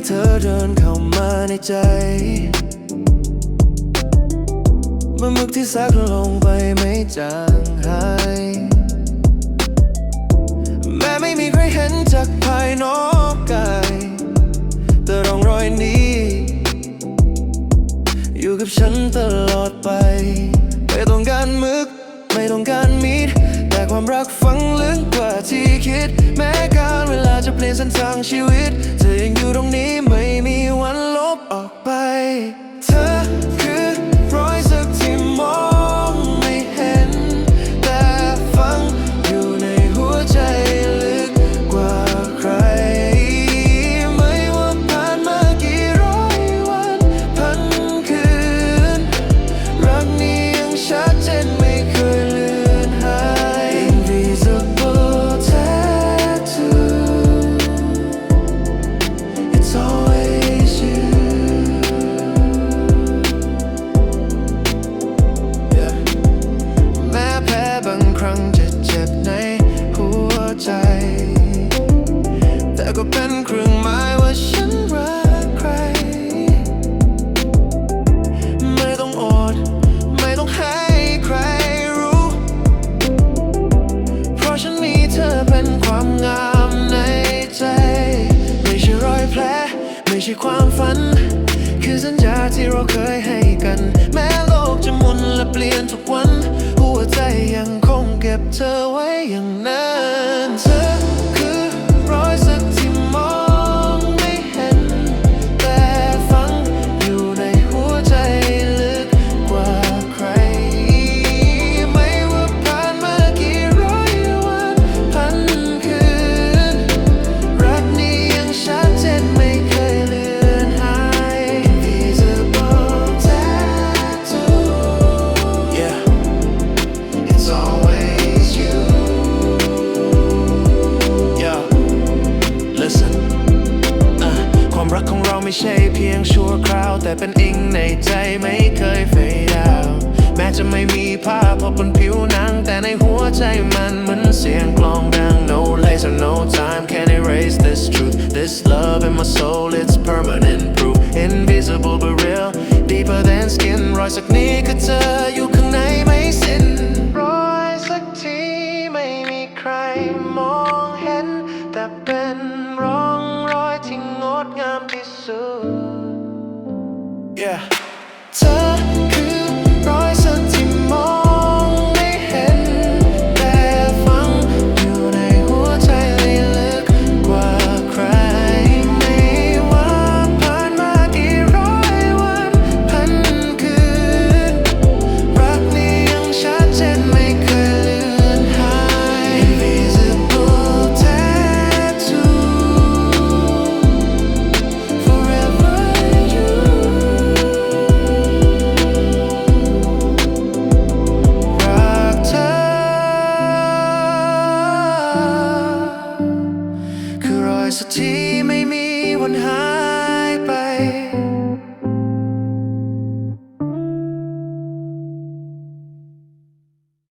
ที่เธอเดินเข้ามาในใจเมื่อมึกที่ซักลงไปไม่จางหายแม้ไม่มีใครเห็นจากภายนอกกายแต่ร่องรอยนี้ อยู่กับฉันตลอดไป เส้นทางชีวิต เธอยังอยู่ตรงนี้ไม่มีวันลบออกไป ช่ความฝัน คือสัญญาที่เราเคยให้กัน แม้โลกจะหมุนและเปลี่ยนทุกวัน หัวใจยังคงเก็บเธอไว้อย่างนั้น ไม่ใช่เพียงชั่วคราว แต่เป็นอิงในใจไม่เคย fade out แม้จะไม่มีภาพพบบนผิวหนัง แต่ในหัวใจมันเหมือนเสียงกลองดัง No laser no time can erase this truth This love in my soul it's permanent proof Invisible but real deeper than skin รอยสักนี้คือเธออยู่ ดงามที่สุด Yeah เธอ